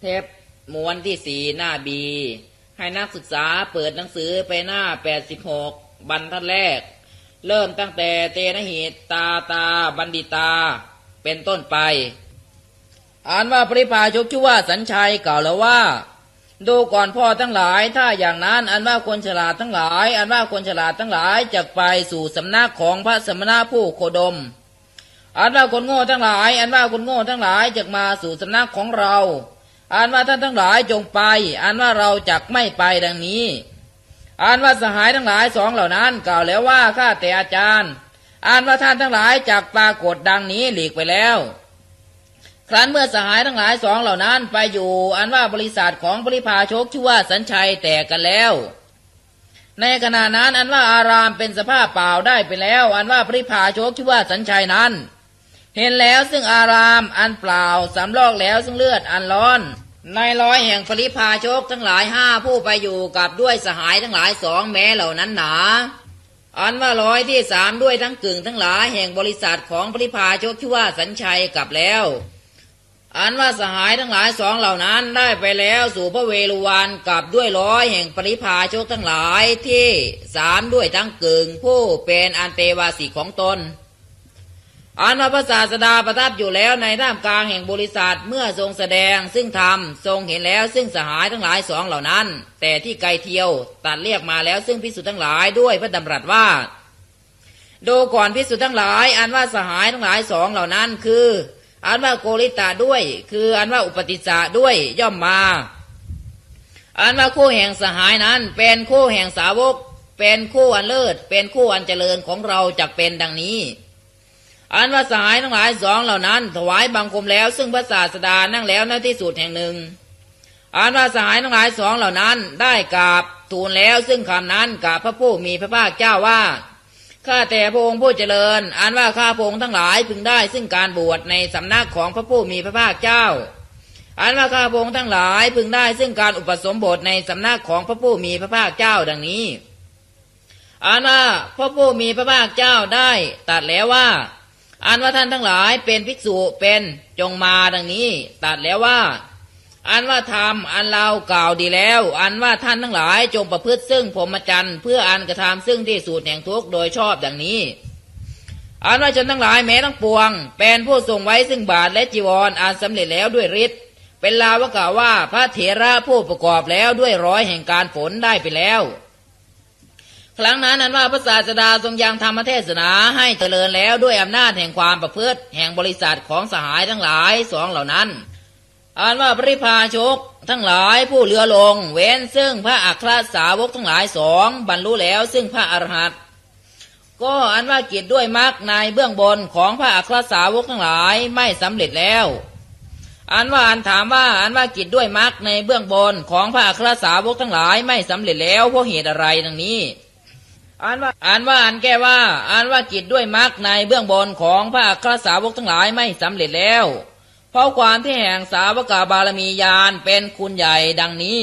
เทปม้วนที่สี่หน้าบีให้นักศึกษาเปิดหนังสือไปหน้า86บรรทัดแรก เริ่มตั้งแต่เตนะหิตตาตาบันดิตา เป็นต้นไป อ่านว่าปริพาชกชื่อว่าสัญชัยกล่าวแล้วว่า ดูก่อนพ่อทั้งหลาย ถ้าอย่างนั้นอันว่าคนฉลาดทั้งหลาย อันว่าคนฉลาดทั้งหลายจะไปสู่สำนักของพระสมณะผู้โคดมอันว่าคนโง่ทั้งหลาย อันว่าคนโง่ทั้งหลายจะมาสู่สำนักของเรา อันว่าท่านทั้งหลายจงไป อันว่าเราจักไม่ไปดังนี้ อันว่าสหายทั้งหลายสองเหล่านั้น กล่าวแล้วว่าข้าแต่อาจารย์ อันว่าท่านทั้งหลายจักปรากฏดังนี้หลีกไปแล้ว ครั้นเมื่อสหายทั้งหลายสองเหล่านั้นไปอยู่ อันว่าบริษัทของปริพาชกชื่อว่าสัญชัยแตกกันแล้วในขณะนั้นอันว่าอารามเป็นสภาพเปล่าได้ไปแล้ว อันว่าปริพาชกชื่อว่าสัญชัยนั้น เห็นแล้วซึ่งอารามอันเปล่าสำลอกแล้วซึ่งเลือดอันร้อน ในร้อยแห่งปริพาชกทั้งหลายห้าผู้ไปอยู่กับด้วยสหายทั้งหลายสองแม้เหล่านั้นหนา อันว่าร้อยที่สามด้วยทั้งกึ่งทั้งหลายแห่งบริษัทของปริพาชกชื่อว่าสัญชัยกลับแล้ว อันว่าสหายทั้งหลายสองเหล่านั้นได้ไปแล้วสู่พระเวฬุวันกับด้วยร้อยแห่งปริพาชกทั้งหลายที่สามด้วยทั้งกึ่งผู้เป็นอันเตวาสีของตน อันว่าพระศาสดาประทับอยู่แล้วในท่ามกลางแห่งบริษัทเมื่อทรงแสดงซึ่งธรรมทรงเห็นแล้วซึ่งสหายทั้งหลายสองเหล่านั้น แต่ที่ไกลเที่ยวตัดเรียกมาแล้วซึ่งพิสุทธ์ทั้งหลายด้วยพระดำรัสว่า ดูก่อนพิสุทธ์ทั้งหลาย อันว่าสหายทั้งหลายสองเหล่านั้นคือ อันว่าโกริตาด้วย คืออันว่าอุปติสสะด้วยย่อมมา อันว่าคู่แห่งสหายนั้น เป็นคู่แห่งสาวก เป็นคู่อันเลิศเป็นคู่อันเจริญของเราจักเป็นดังนี้ อันว่าสหายทั้งหลายสองเหล่านั้น ถวายบังคมแล้ว ซึ่งพระศาสดานั่งแล้วณที่สุดแห่งหนึ่งอันว่าสหายทั้งหลายสองเหล่านั้นได้กราบทูลแล้ว ซึ่งคำนั้นกับพระผู้มีพระภาคเจ้าว่าข้าแต่พระองค์ผู้เจริญ อันว่าข้าพระองค์ทั้งหลายพึงได้ ซึ่งการบวชในสำนักของพระผู้มีพระภาคเจ้า อันว่าข้าพระองค์ทั้งหลายพึงได้ ซึ่งการอุปสมบทในสำนักของพระผู้มีพระภาคเจ้าดังนี้อันว่าพระผู้มีพระภาคเจ้าได้ตัดแล้วว่า อันว่าท่านทั้งหลายเป็นภิกษุเป็นจงมาดังนี้ ตัดแล้วว่า อันว่าธรรมอันเรากล่าวดีแล้ว อันว่าท่านทั้งหลายจงประพฤติซึ่งพรหมจรรย์เพื่ออันกระทำซึ่งที่สุดแห่งทุกข์โดยชอบดังนี้ อันว่าชนทั้งหลายแม้ทั้งปวง เป็นผู้ทรงไว้ซึ่งบาทและจีวรอันสำเร็จแล้วด้วยฤทธิ์เป็นลาวกล่าวว่าพระเถระผู้ประกอบแล้วด้วยร้อยแห่งการฝนได้ไปแล้ว ครั้งนั้นนั้นว่าพระศาสดาทรงยังธรรมเทศนาให้เจริญแล้วด้วยอำนาจแห่งความประพฤติแห่งบริษัทของสหายทั้งหลายสองเหล่านั้นอ่านว่าปริพาชกทั้งหลายผู้เรือลง เว้นซึ่งพระอัครสาวกทั้งหลายสองบรรลุแล้วซึ่งพระอรหันต์ก็อันว่ากิจด้วยมรรคในเบื้องบนของพระอัครสาวกทั้งหลายไม่สำเร็จแล้ว อันว่าอันถามว่าอันว่ากิจด้วยมรรคในเบื้องบนของพระอัครสาวกทั้งหลายไม่สำเร็จแล้วเพราะเหตุอะไรดังนี้ อ่านว่าอ่านว่าอ่านแก้ว่า อ่านว่ากิจด้วยมรรคในเบื้องบนของพระอัครสาวกทั้งหลายไม่สำเร็จแล้ว เพราะความที่แห่งสาวกาบารมียานเป็นคุณใหญ่ดังนี้